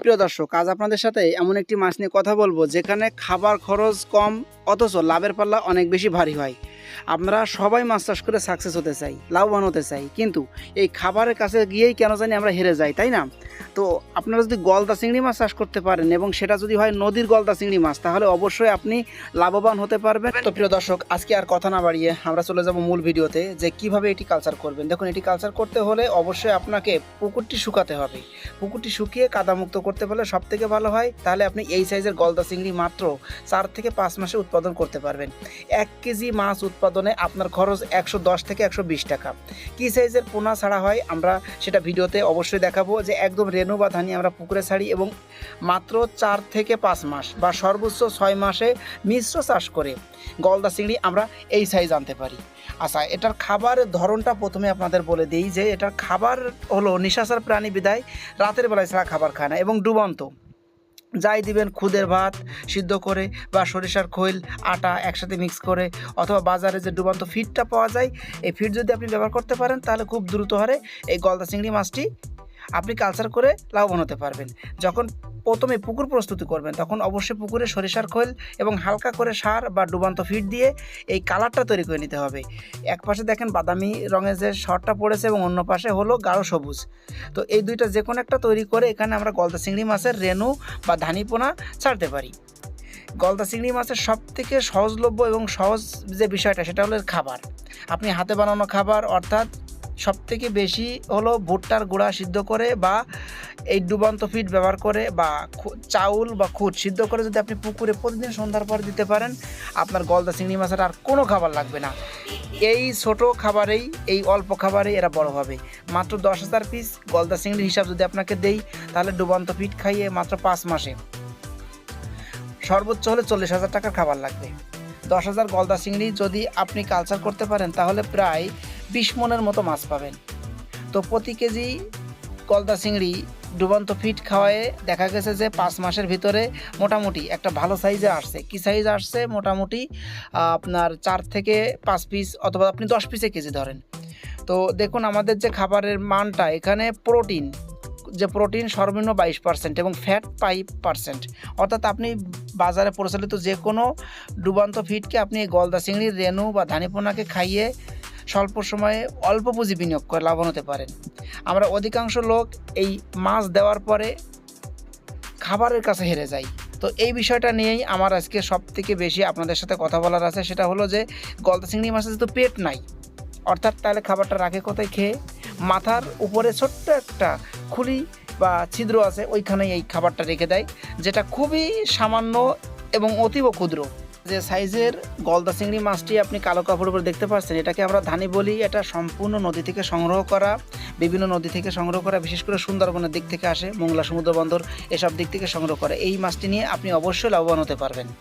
প্রিয় দর্শক, আজ আপনাদের সাথে এমন একটি মাছ নিয়ে কথা বলব যেখানে খাবার খরচ কম, অথচ লাভের পাল্লা অনেক বেশি ভারী হয়। আমরা সবাই মাছ চাষ করে সাকসেস হতে চাই, লাভবান হতে চাই। কিন্তু এই খাবারের কাছে গিয়েই কেন জানি আমরা হেরে যাই, তাই না? তো আপনারা যদি গলদা চিংড়ি মাছ চাষ করতে পারেন এবং সেটা যদি হয় নদীর গলদা চিংড়ি মাছ, তাহলে অবশ্যই আপনি লাভবান হতে পারবেন। তো প্রিয় দর্শক, আজকে আর কথা না বাড়িয়ে আমরা চলে যাব মূল ভিডিওতে যে কীভাবে এটি কালচার করবেন। দেখুন, এটি কালচার করতে হলে অবশ্যই আপনাকে পুকুরটি শুকাতে হবে। পুকুরটি শুকিয়ে কাদামুক্ত করতে পারলে সব থেকে ভালো হয়, তাহলে আপনি এই সাইজের গলদা চিংড়ি মাত্র চার থেকে পাঁচ মাসে উৎপাদন করতে পারবেন। এক কেজি মাছ আপনার খরচ একশো দশ থেকে একশো বিশ টাকা। কী সাইজের পোনা ছাড়া হয় আমরা সেটা ভিডিওতে অবশ্যই দেখাবো যে একদম রেনু বা ধানি আমরা পুকুরে ছাড়ি এবং মাত্র চার থেকে পাঁচ মাস বা সর্বোচ্চ ছয় মাসে মিশ্র চাষ করে গলদা চিংড়ি আমরা এই সাইজ আনতে পারি। আচ্ছা এটার খাবারের ধরনটা প্রথমে আপনাদের বলে দিই যে এটার খাবার হলো নিশাচার প্রাণী বিদায়, রাতের বেলায় ছাড়া খাবার খায় না এবং ডুবন্ত। যাই দিবেন খুদের ভাত সিদ্ধ করে বা সরিষার খৈল, আটা একসাথে মিক্স করে অথবা বাজারে যে ডুবান্ত ফিডটা পাওয়া যায়, এই ফিড যদি আপনি ব্যবহার করতে পারেন, তাহলে খুব দ্রুত হারে এই গলদা চিংড়ি মাছটি আপনি কালচার করে লাভবান হতে পারবেন। যখন প্রথমে পুকুর প্রস্তুতি করবেন। তখন অবশ্যই পুকুরে সরিষার খৈল এবং হালকা করে সার বা ডুবান্ত ফিড দিয়ে এই কালারটা তৈরি করে নিতে হবে। এক পাশে দেখেন বাদামি রঙের যে শর্টটা পড়েছে এবং অন্য পাশে হলো গাঢ় সবুজ। তো এই দুইটা যে কোনো একটা তৈরি করে এখানে আমরা গলদা চিংড়ি মাছের রেনু বা ধানিপোনা ছাড়তে পারি। গলদা চিংড়ি মাছের সব থেকে সহজলভ্য এবং সহজ যে বিষয়টা সেটা হলো খাবার। আপনি হাতে বানানো খাবার অর্থাৎ সব থেকে বেশি হলো ভুট্টার গুঁড়া সিদ্ধ করে বা এই ডুবান্ত ফিড ব্যবহার করে বা চাউল বা খুদ সিদ্ধ করে যদি আপনি পুকুরে প্রতিদিন সন্ধ্যার পর দিতে পারেন, আপনার গলদা চিংড়ি মাছের আর কোনো খাবার লাগবে না। এই ছোট খাবারেই, এই অল্প খাবারেই এরা বড় হবে। মাত্র দশ হাজার পিস গলদা চিংড়ির হিসাব যদি আপনাকে দেই, তাহলে ডুবান্ত ফিড খাইয়ে মাত্র পাঁচ মাসে। সর্বোচ্চ হলে চল্লিশ হাজার টাকার খাবার লাগবে। দশ হাজার গলদা চিংড়ি যদি আপনি কালচার করতে পারেন, তাহলে প্রায় বিশ মনের মতো মাছ পাবেন। তো প্রতি কেজি গলদা চিংড়ি ডুবন্ত ফিট খাওয়ায়ে দেখা গেছে যে পাঁচ মাসের ভিতরে মোটামুটি একটা ভালো সাইজে আসছে। কি সাইজ আসছে? মোটামুটি আপনার চার থেকে পাঁচ পিস অথবা আপনি দশ পিসে কেজি ধরেন। তো দেখুন, আমাদের যে খাবারের মানটা, এখানে প্রোটিন যে প্রোটিন সর্বনিম্ন বাইশ পার্সেন্ট এবং ফ্যাট ফাইভ পার্সেন্ট অর্থাৎ আপনি বাজারে প্রচলিত যে কোনো ডুবান্ত ফিডকে আপনি গলদা চিংড়ির রেনু বা ধানিপোনাকে খাইয়ে স্বল্প সময়ে অল্প পুঁজি বিনিয়োগ করে লাভবান হতে পারেন। আমরা অধিকাংশ লোক এই মাছ দেওয়ার পরে খাবারের কাছে হেরে যাই। তো এই বিষয়টা নিয়েই আমার আজকে সব থেকে বেশি আপনাদের সাথে কথা বলার আছে, সেটা হলো যে গলদা চিংড়ি মাছের যেহেতু পেট নাই, অর্থাৎ তাহলে খাবারটা রাখে কোথায় খেয়ে? মাথার উপরে ছোট্ট একটা খুলি বা ছিদ্র আছে, ওইখানেই এই খাবারটা রেখে দেয়, যেটা খুবই সামান্য এবং অতীব ক্ষুদ্র। যে সাইজের গলদা চিংড়ি মাছটি আপনি কালো কাপড়ের উপর দেখতে পাচ্ছেন, এটাকে আমরা ধানি বলি। এটা সম্পূর্ণ নদী থেকে সংগ্রহ করা, বিভিন্ন নদী থেকে সংগ্রহ করা, বিশেষ করে সুন্দরবনের দিক থেকে আসে, মোংলা সমুদ্র বন্দর, এসব দিক থেকে সংগ্রহ করে। এই মাছটি নিয়ে আপনি অবশ্যই লাভবান হতে পারবেন।